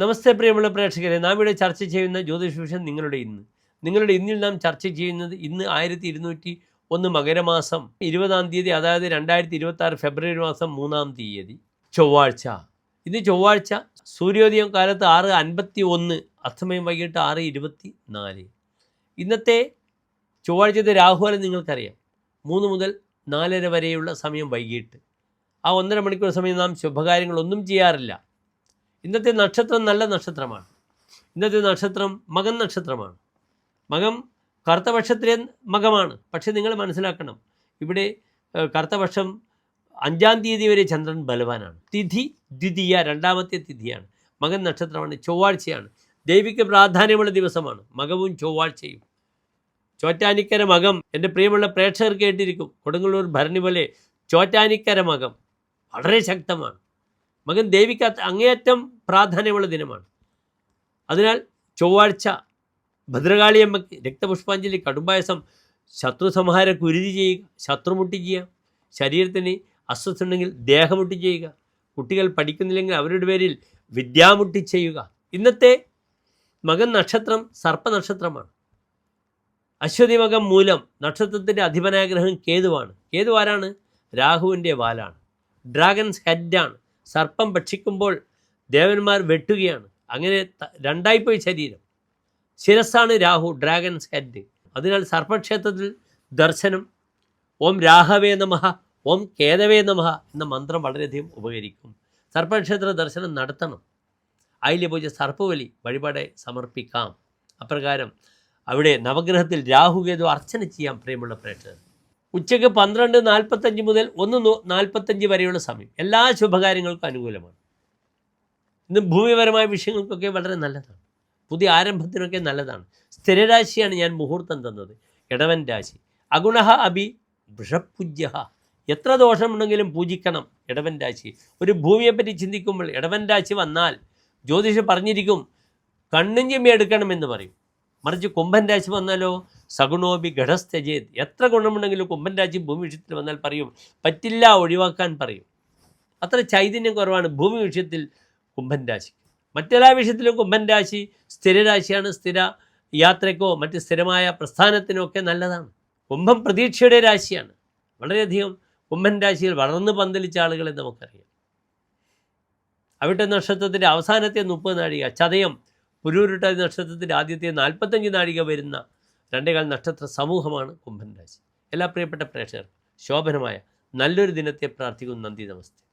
നമസ്തേ പ്രിയമുള്ള പ്രേക്ഷകരെ നാം ഇവിടെ ചർച്ച ചെയ്യുന്ന ജ്യോതിഷ വിഷയം നിങ്ങളുടെ ഇന്ന്. നിങ്ങളുടെ ഇന്നിൽ നാം ചർച്ച ചെയ്യുന്നത് ഇന്ന് ആയിരത്തി ഇരുന്നൂറ്റി ഒന്ന് മകരമാസം ഇരുപതാം തീയതി അതായത് രണ്ടായിരത്തി ഇരുപത്തി ആറ് ഫെബ്രുവരി മാസം മൂന്നാം തീയതി ചൊവ്വാഴ്ച. ഇന്ന് ചൊവ്വാഴ്ച സൂര്യോദയം കാലത്ത് ആറ് അൻപത്തി ഒന്ന് അസ്തമയം വൈകിട്ട് ആറ് ഇരുപത്തി നാല് ഇന്നത്തെ ചൊവ്വാഴ്ചത്തെ രാഹുകാലം നിങ്ങൾക്കറിയാം. മൂന്ന് മുതൽ നാലര വരെയുള്ള സമയം വൈകിട്ട്. ആ ഒന്നര മണിക്കൂർ സമയം നാം ശുഭകാര്യങ്ങളൊന്നും ചെയ്യാറില്ല. ഇന്നത്തെ നക്ഷത്രം നല്ല നക്ഷത്രമാണ്. ഇന്നത്തെ നക്ഷത്രം മകൻ നക്ഷത്രമാണ്. മകം കറുത്തപക്ഷത്തിലെ മകമാണ്. പക്ഷേ നിങ്ങൾ മനസ്സിലാക്കണം ഇവിടെ കറുത്തപക്ഷം അഞ്ചാം തീയതി വരെ ചന്ദ്രൻ ബലവാനാണ്. തിഥി ദ്വിതീയ രണ്ടാമത്തെ തിഥിയാണ്. മകൻ നക്ഷത്രമാണ് ചൊവ്വാഴ്ചയാണ്. ദൈവിക പ്രാധാന്യമുള്ള ദിവസമാണ്. മകവും ചൊവ്വാഴ്ചയും. ചോറ്റാനിക്കര മകം എന്റെ പ്രിയമുള്ള പ്രേക്ഷകർ കേട്ടിരിക്കും. കൊടുങ്ങല്ലൂർ ഭരണി പോലെ ചോറ്റാനിക്കര മകം വളരെ ശക്തമാണ്. മകൻ ദേവിക്ക് അങ്ങേയറ്റം പ്രാധാന്യമുള്ള ദിനമാണ്. അതിനാൽ ചൊവ്വാഴ്ച ഭദ്രകാളിയമ്മയ്ക്ക് രക്തപുഷ്പാഞ്ജലി കടുംബായസം ശത്രു സംഹാര കുരുതി ചെയ്യുക ശത്രുമുട്ടി ചെയ്യുക ശരീരത്തിന് അസ്വസ്ഥ ഉണ്ടെങ്കിൽ ദേഹമുട്ടി ചെയ്യുക കുട്ടികൾ പഠിക്കുന്നില്ലെങ്കിൽ അവരുടെ പേരിൽ വിദ്യാമുട്ടി ചെയ്യുക. ഇന്നത്തെ മകൻ നക്ഷത്രം സർപ്പനക്ഷത്രമാണ്. അശ്വതി മകം മൂലം നക്ഷത്രത്തിന്റെ അധിപനാഗ്രഹം കേതുവാണ്. കേതു ആരാണ്? രാഹുവിന്റെ വാലാണ്. ഡ്രാഗൺസ് ഹെഡാണ്. സർപ്പം ഭക്ഷിക്കുമ്പോൾ ദേവന്മാർ വെട്ടുകയാണ്. അങ്ങനെ രണ്ടായി രണ്ടായിപ്പോയി ശരീരം. ശിരസ്സാണ് രാഹു ഡ്രാഗൻസ് ഹെഡ് അതിനാൽ സർപ്പക്ഷേത്രത്തിൽ ദർശനം. ഓം രാഹവേ നമഃ ഓം കേതവേ നമഃ എന്ന മന്ത്രം വളരെയധികം ഉപകരിക്കും. സർപ്പക്ഷേത്ര ദർശനം നടത്തണം. ആയില്യപൂജ സർപ്പവലി വഴിപാടെ സമർപ്പിക്കാം. അപ്രകാരം അവിടെ നവഗ്രഹത്തിൽ രാഹുകേതു അർച്ചന ചെയ്യാൻ പ്രിയമുള്ള പ്രേക്ഷകർ. ഉച്ചയ്ക്ക് പന്ത്രണ്ട് നാൽപ്പത്തഞ്ച് മുതൽ ഒന്ന് നാൽപ്പത്തഞ്ച് വരെയുള്ള സമയം. എല്ലാ ശുഭകാര്യങ്ങൾക്കും അനുകൂലമാണ്. ഇന്ന് ഭൂമിപരമായ വിഷയങ്ങൾക്കൊക്കെ വളരെ നല്ലതാണ്. പുതിയ ആരംഭത്തിനൊക്കെ നല്ലതാണ്. സ്ഥിരരാശിയാണ് ഞാൻ മുഹൂർത്തം തന്നത്. ഇടവൻ രാശി. അഗുണഹ അഭി വൃഷപൂജ്യ എത്ര ദോഷമുണ്ടെങ്കിലും പൂജിക്കണം ഇടവൻ രാശി. ഒരു ഭൂമിയെപ്പറ്റി ചിന്തിക്കുമ്പോൾ ഇടവൻ രാശി വന്നാൽ ജ്യോതിഷം പറഞ്ഞിരിക്കും കണ്ണും ചെമ്മി എടുക്കണമെന്ന് പറയും. മറിച്ച് കുംഭൻ രാശി വന്നാലോ? സഗുണോബി ഘടസ്ഥജേത് എത്ര ഗുണമുണ്ടെങ്കിലും കുംഭൻ രാശി ഭൂമി വിഷയത്തിൽ വന്നാൽ പറയും പറ്റില്ല ഒഴിവാക്കാൻ പറയും. അത്ര ചൈതന്യം കുറവാണ് ഭൂമി വിഷയത്തിൽ കുംഭൻ രാശി മറ്റെല്ലാ വിഷയത്തിലും കുംഭൻ രാശി സ്ഥിരരാശിയാണ് സ്ഥിര യാത്രയ്ക്കോ മറ്റ് സ്ഥിരമായ പ്രസ്ഥാനത്തിനോ ഒക്കെ നല്ലതാണ്. കുംഭം പ്രതീക്ഷയുടെ രാശിയാണ്. വളരെയധികം കുംഭൻ രാശിയിൽ വളർന്നു പന്തലിച്ച ആളുകളെ നമുക്കറിയാം. അവിട്ട നക്ഷത്രത്തിന്റെ അവസാനത്തെ മുപ്പത് നാഴിക ചതയം പുരൂരുട്ട നക്ഷത്രത്തിന്റെ ആദ്യത്തെ നാൽപ്പത്തഞ്ച് നാഴിക വരുന്ന രണ്ടേകാൽ നക്ഷത്ര സമൂഹമാണ് കുംഭൻ രാശി എല്ലാ പ്രിയപ്പെട്ട പ്രേക്ഷകർക്കും ശോഭനമായ നല്ലൊരു ദിനത്തെ പ്രാർത്ഥിക്കുന്നു. നന്ദി നമസ്തേ.